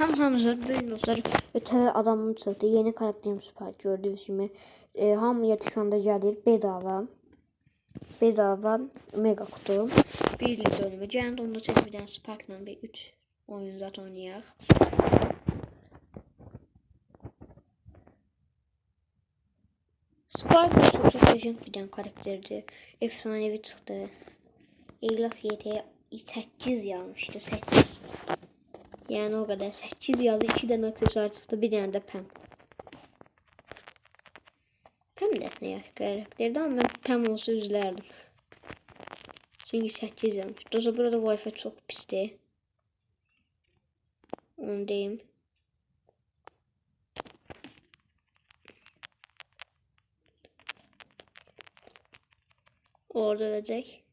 Hamsamızın böyük dostlar ötəli adamım çıxdı. Yeni karakterim Spike gördüğünüz gibi. E, hamıya şu anda gəlir bedava. Bedava mega kutu. Birlik bölümü. Gəlin onda tez bir dənə Spike-la bir 3 oyun zaten oynayaq. Da çok stratejik bir dənə karakterdir. Efsanevi çıxdı. Eylas YT'ye 8 yazmıştı. 8. Yani o kadar. 8 yazdı. 2 tane aksesuar çıktı. Bir tane de Pem. Pem de ne yaş karakterdi ama ben Pem olsa üzülerdim. Çünkü 8 yazmış. Dolayısıyla burada Wi-Fi çok pisti. Onu diyeyim. Orada ölecek.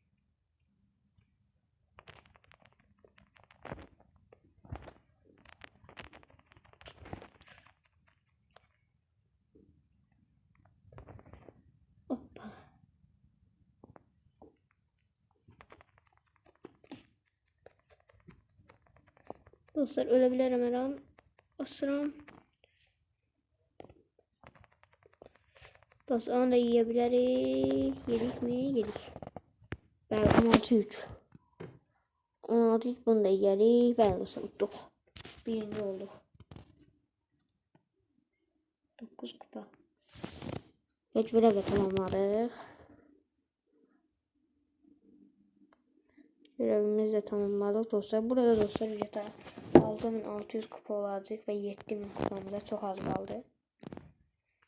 Dostlar ölebilirim her an. Asıram. Dostlar onu da yiyebiliriz. Yedik mi? Yedik. Ben 16 yük. 16 yük bunu da yeriz. Ben dostlar uttuk. Birinci olduk. 9 kupa. Mecbure de tamamladık. Görevimizi de tamamladık dostlar. Burada dostlar ücrete 6600 kupa olacak ve 7000 kupamıza çok az kaldı.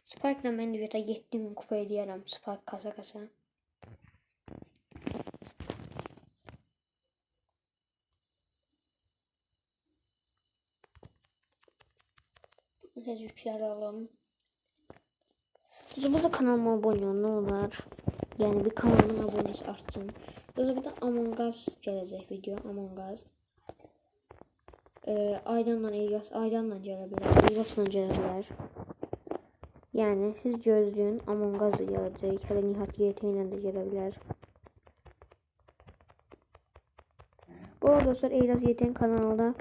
Spike'la ben ücrete 7000 kupa ediyorum. Spike kasa kasa. Biraz yükler alalım. Burada kanalıma abone olun ne olur. Yani bir kanalın abonesi artsın. Biz burada Among Us gelecek video Among Us. Ee, Aydanla İlyas, Aydanla gelebilir, İlyasla gelebilir. Yani siz gözlüğün Among Us da gelecek. Hele Nihat YT de gelebilir. Bu arada dostlar İlyas YT'nin kanalında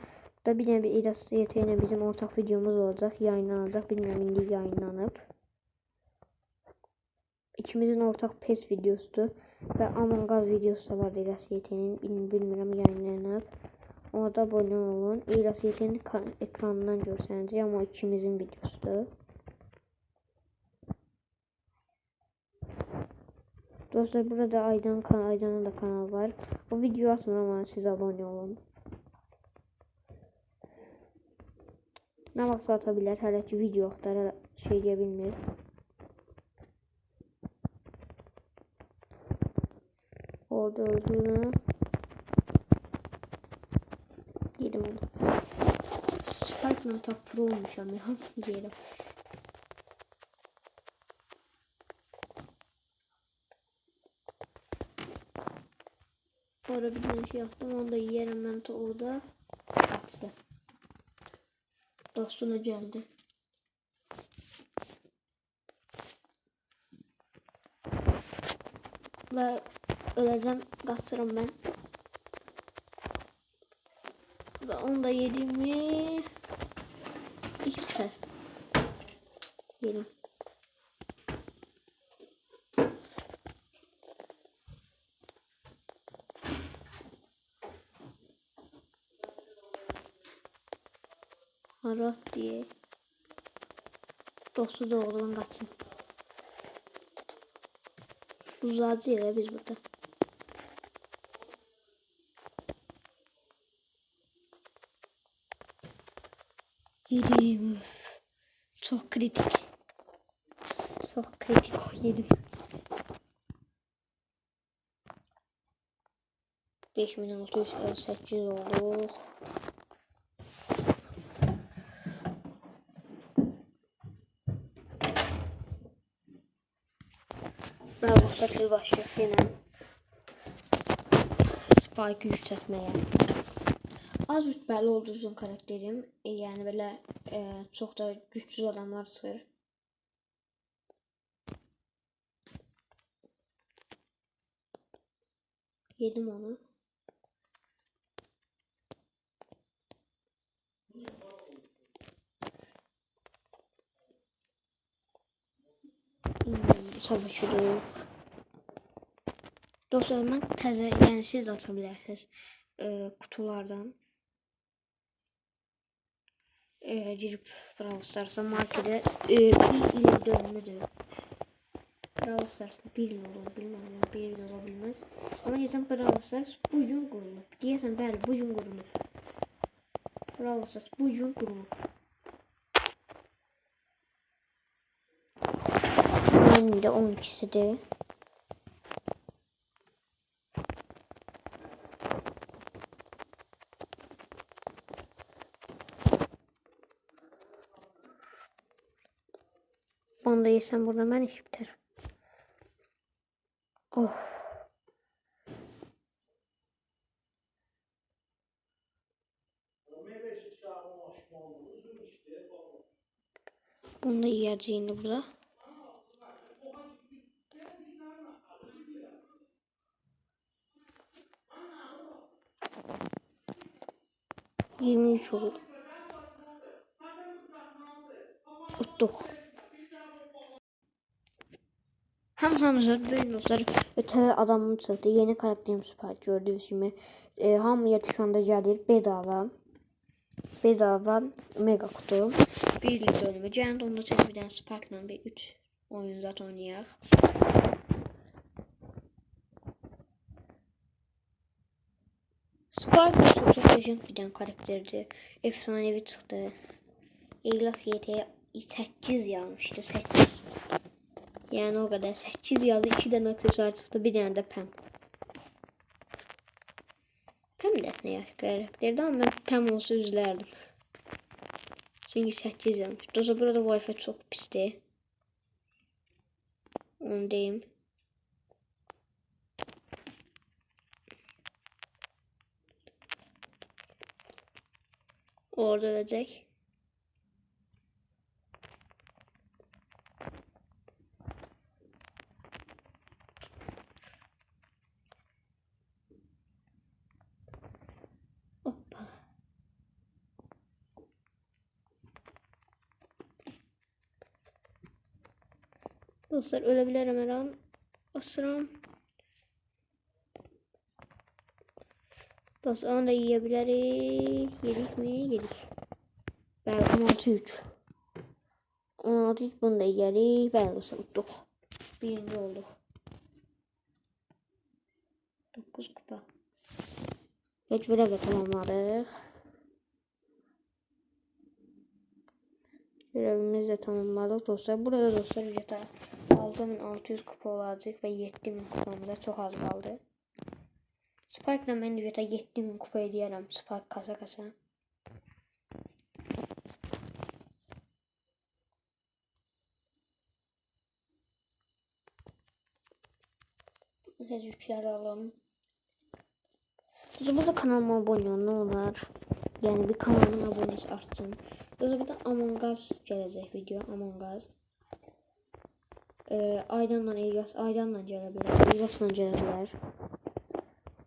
da bir nevi İlyas YT ile bizim ortak videomuz olacak. Yayınlanacak. Bilmiyorum indi yayınlanıp. İkimizin ortak PES videosu ve Among Us videosu da vardı İlyas YT'nin. Bilmiyorum yayınlanıp. Ona da abone olun. İlyas YT'nin ekranından görseniz ama ikimizin videosu. Dostlar burada Aydan kan Aydan'ın da kanal var. O video atmıyorum ama siz abone olun. Ne varsa atabilir. Hele ki video aktarı şey diyebilmir. Orada öldüğünü yedim onu. Spike'la tak pro olmuşam ya. Diyelim. Orada bir tane şey yaptım. Onu da yerim ben de orada. Açtı. Dostuna geldi. Ve öleceğim. Kasırım ben. Ve onu da yedim mi? İş biter. Yedim. Harap diye. Dostu da oğlan kaçın. Uzadı ya biz burada. Yedim. Çok kritik. Çok kritik yedim. 5658 olduk. Bu sefer başlayıp yine Spike yükseltmeye az rütbeli oldu uzun karakterim. E, yəni belə e, çox da gücsüz adamlar çıxır. Yedim onu. Hmm, savaşırıq. Dostlar, mən təzə, yəni siz də aça e, qutulardan. E, girib Brawl Stars'a markete e, bir il dönümüdür. Brawl bir il olur, bilmem bir il ola bilməz. Amma deyəsən Brawl Stars bu gün qurulub. Deyəsən bəli, bu gün qurulub. Brawl Stars bu gün qurulub. Benim de 12'sidir. Onda yesem burada ben iş biter. Oh. Bunu da yiyeceğini burada. Yirmi üç oldu. Uttuk. Hamsamızın böyle dostlar ötədə adamım çıxdı. Yeni karakterim süper gördüğünüz gibi. E, hamıya şu anda gəlir bedava. Bedava mega kutu. Bir il bölümü. Gəlin onda dənə Spark'la bir 3 oyun zaten oynayaq. Spark çok sevecek bir dənə karakterdir. Efsanevi çıxdı. Eylas YT 8 yazmışdı. 8. Yani o kadar. 8 yazdı. 2 tane aksesuar çıktı. Bir tane de pem. Pem de ne yaş karakterdi ama ben pem olsa üzülerdim. Çünkü 8 yazmış. Dolayısıyla burada Wi-Fi çok pisti. Onu diyeyim. Orada ölecek. Dostlar ölebilirim her an. Asıram. Dostlar onu da yiyebiliriz. Yedik mi? Yedik. Ben 16 3. 16 3 bunu da yeriz. Ben dostlar uttuk. Birinci olduk. 9 kupa. Görev de tamamladık. Görevimizi de tamamladık dostlar. Burada dostlar ücrete 6600 kupa olacak ve 7000 kupamıza çok az kaldı. Spike'la ben ücrete 7000 kupa ediyorum. Spike kasa kasa. Biraz yükleri alalım. Siz burada kanalıma abone olun ne olur. Yani bir kanalın abonesi artsın. Burada Among Us gelecek video Among Us. Ee, Aydanla İlyas, Aydanla gelebilir, İlyasla gelebilir.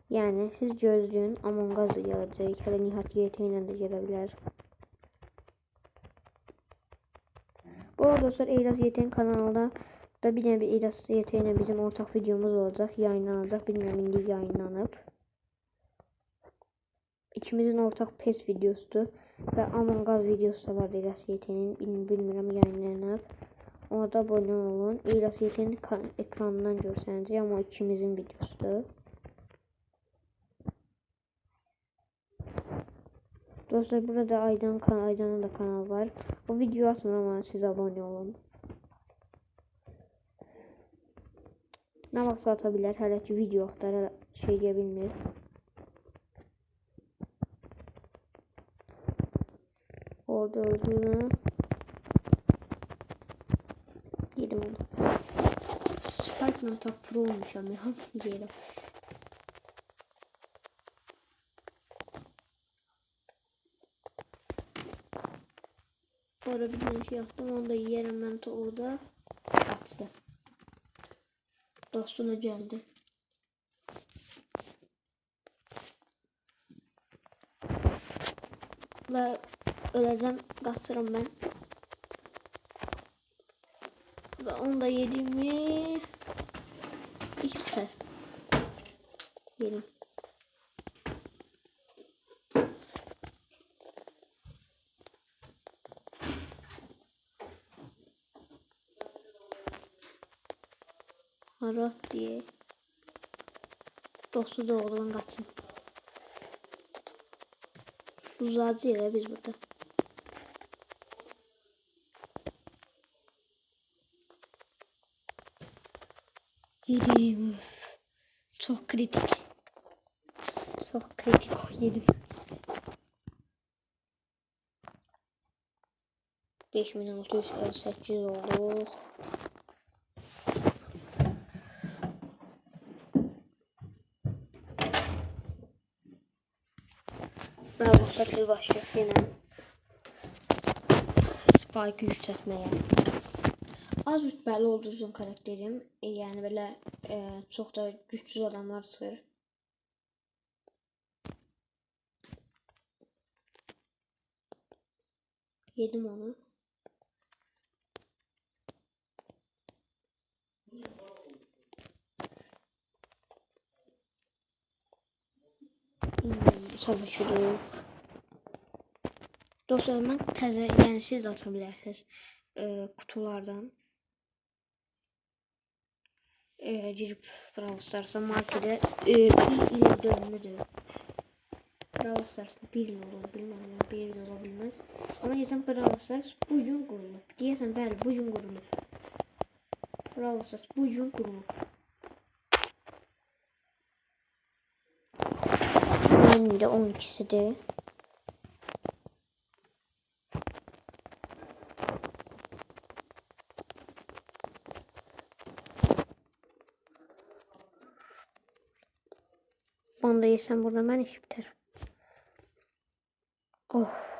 Yani siz gözlüğün Among Us da gelecek. Hele Nihat YT ile de gelebilir. Bu arada dostlar İlyas YT'nin kanalında da bir tane bir İlyas YT ile bizim ortak videomuz olacak. Yayınlanacak. Bilmiyorum indi yayınlanıp. İkimizin ortak PES videosu ve Among Us videosu da vardı İlyas YT'nin bilmiyorum yayınlanıp. Ona abone olun. İlyas YT'nin ekranından görseniz ama ikimizin videosu. Dostlar burada Aydan kan da kanal var. O video atmıyorum ama siz abone olun. Ne varsa atabilir. Hele ki video aktarı şey diyebilmez. Orada öldüğünü yedim onu. Spiderman tak pro olmuş ama hafif diyelim. Orada bir tane şey yaptım. Onu da yerim ben de orada açtı. Dostuna geldi. Ve öleceğim. Kasırım ben. Ve onu da yedim mi? İş biter. Yedim. Harap diye. Dostu da oğlan kaçın. Uzayacağız biz burada. Yedim. Çok kritik. Çok kritik yedim. 5658 olduk. Ben bu sefer başlıyor yine. Spike yükseltmeye. Az rütbəli olduğum karakterim. E, yəni belə e, çox da gücsüz adamlar çıxır. Yedim onu. Hmm, savaşırıq. Dostlar, mən təzə, yəni siz də ata bilərsiniz e, kutulardan. E, girip Brawl Stars'a markete e, bir dönmüdür. Brawl bir yıl olur bilmem ya bir yıl olabilmez. Ama diyesem Brawl Stars bugün kurulup. Diyesem bəli bugün kurulup. Brawl Stars bugün kurulup. Benim de 12'sidir. Onu da yesem burada ben iş biter. Oh.